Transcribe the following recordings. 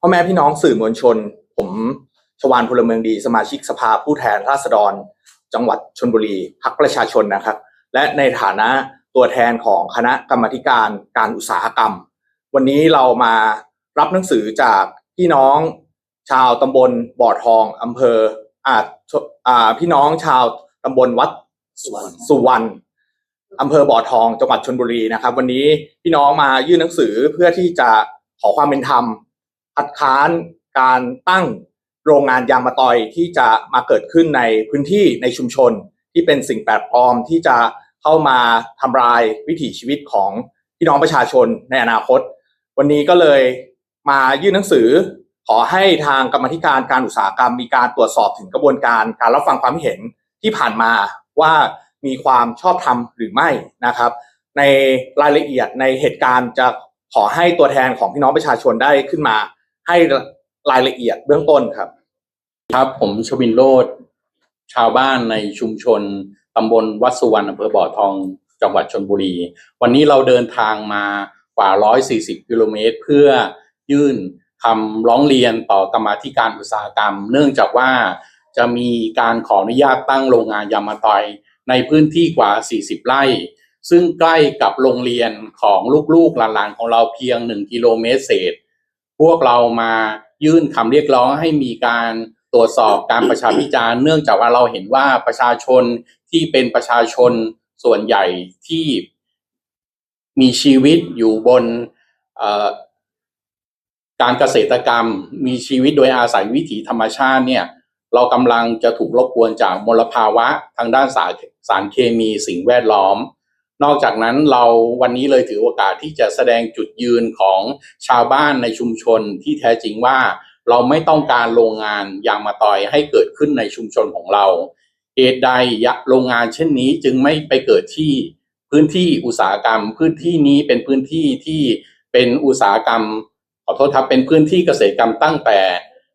พ่อแม่พี่น้องสื่อมวลชน ผมชวานพลเมืองดี สมาชิกสภาผู้แทนราษฎร จังหวัดชนบุรีพักประชาชนนะครับ และในฐานะตัวแทนของคณะกรรมการการอุตสาหกรรม วันนี้เรามารับหนังสือจากพี่น้องชาวตำบลบ่อทองอำเภออ่าพี่น้องชาวตำบลวัดสุวรรณ อำเภอบ่อทองจังหวัดชนบุรีนะครับ วันนี้พี่น้องมายื่นหนังสือเพื่อที่จะขอความเป็นธรรมคัดค้านการตั้งโรงงานยางมะตอยที่จะมาเกิดขึ้นในพื้นที่ในชุมชน ที่เป็นสิ่งแปลกปลอมที่จะเข้ามาทำลายวิถีชีวิตของพี่น้องประชาชนในอนาคต วันนี้ก็เลยมายื่นหนังสือ ขอให้ทางกรรมธิการการอุตสาหกรรมมีการตรวจสอบถึงกระบวนการการรับฟังความเห็นที่ผ่านมาว่า มีความชอบธรรมหรือไม่นะครับ ในรายละเอียดในเหตุการณ์จะขอให้ตัวแทนของพี่น้องประชาชนได้ขึ้นมา ให้รายละเอียดเบื้องต้นครับ ครับผมชวินโรธชาวบ้านในชุมชนตำบลวัดสุวรรณอำเภอบ่อทองจังหวัดชนบุรี วันนี้เราเดินทางมากว่า 140 กิโลเมตร เพื่อยื่นคำร้องเรียนต่อกรรมาธิการอุตสาหกรรม เนื่องจากว่าจะมีการขออนุญาตตั้งโรงงานยามาตอย ในพื้นที่กว่า 40 ไร่ ซึ่งใกล้กับโรงเรียนของลูกๆหลานๆของเราเพียง 1 กิโลเมตรเศษ พวกเรามายื่นคำเรียกร้องให้มีการตรวจสอบการประชาพิจารณ์เนื่องจากว่าเราเห็นว่าประชาชนที่เป็นประชาชนส่วนใหญ่ที่มีชีวิตอยู่บนการเกษตรกรรม มีชีวิตโดยอาศัยวิถีธรรมชาติเนี่ย เรากำลังจะถูกรบกวนจากมลภาวะทางด้านสารสารเคมีสิ่งแวดล้อม นอกจากนั้นเราวันนี้เลยถือโอกาสที่จะแสดงจุดยืนของชาวบ้านในชุมชนที่แท้จริงว่า เราไม่ต้องการโรงงานยางมาตอยให้เกิดขึ้นในชุมชนของเราเหตุใดยะโรงงานเช่นนี้จึงไม่ไปเกิดที่พื้นที่อุตสาหกรรม พื้นที่นี้เป็นพื้นที่ที่เป็นอุตสาหกรรมขอโทษครับเป็นพื้นที่เกษตรกรรมตั้งแต่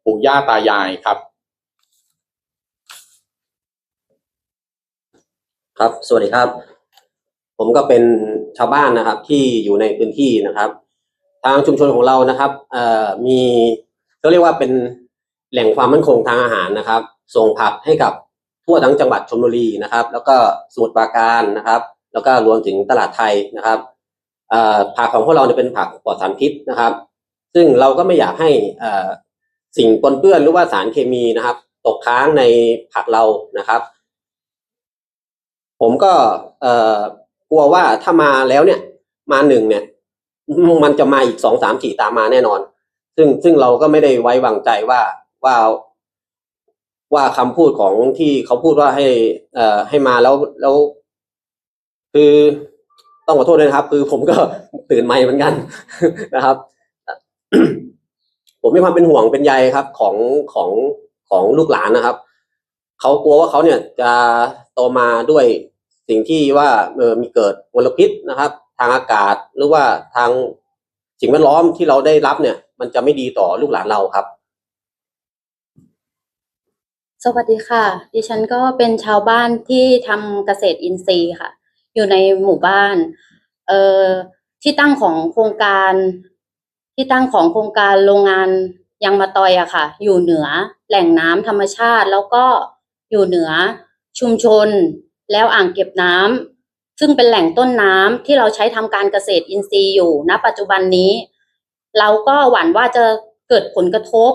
ปู่ย่าตายายครับ ครับ สวัสดีครับ ผมก็เป็นชาวบ้านนะครับ ที่อยู่ในพื้นที่นะครับ ทางชุมชนของเรานะครับเอ่อมีเขาเรียกว่าเป็นแหล่งความมั่นคงทางอาหารนะครับ ส่งผักให้กับทั่วทั้งจังหวัดชลบุรีนะครับ แล้วก็สมุทรปราการนะครับ แล้วก็รวมถึงตลาดไทยนะครับผักของพวกเราเนี่ยเป็นผักปลอดสารพิษนะครับ ซึ่งเราก็ไม่อยากให้สิ่งปนเปื้อนหรือว่าสารเคมีนะครับ ตกค้างในผักเรานะครับ ผมก็เอ่อกลัวว่าถ้ามาแล้วเนี่ย มาหนึ่งเนี่ย มันจะมาอีกสองสามสี่ตามมาแน่นอน ซึ่งซึ่งเราก็ไม่ได้ไว้วางใจว่าว่าว่าคำพูดของที่เขาพูดว่าให้ เอ่อให้มาแล้วแล้ว คือต้องขอโทษด้วยนะครับ คือผมก็ตื่นใหม่เหมือนกันนะครับ ผมมีความเป็นห่วงเป็นใยครับ ของของของลูกหลานนะครับเขากลัวว่าเขาเนี่ยจะโตมาด้วย สิ่งที่ว่าเออมีเกิดมลพิษนะครับ ทางอากาศหรือว่าทางสิ่งแวดล้อมที่เราได้รับเนี่ย มันจะไม่ดีต่อลูกหลานเราครับ สวัสดีค่ะ ดิฉันก็เป็นชาวบ้านที่ทำเกษตรอินทรีย์ค่ะ อยู่ในหมู่บ้านเอ่อที่ตั้งของโครงการ ที่ตั้งของโครงการโรงงานยางมะตอยอะค่ะ อยู่เหนือแหล่งน้ำธรรมชาติ แล้วก็อยู่เหนือชุมชน แล้วอ่างเก็บน้ำซึ่งเป็นแหล่งต้นน้ำที่เราใช้ทำการเกษตรอินทรีย์อยู่ณปัจจุบันนี้ เราก็หวั่นว่าจะเกิดผลกระทบ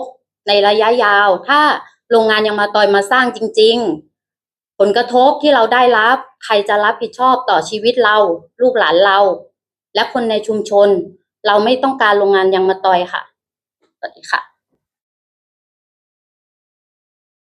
ในระยะยาว ถ้าโรงงานยังมาตอยมาสร้างจริง ๆ ผลกระทบที่เราได้รับ ใครจะรับผิดชอบต่อชีวิตเรา ลูกหลานเรา และคนในชุมชน เราไม่ต้องการโรงงานยังมาตอยค่ะสวัสดีค่ะ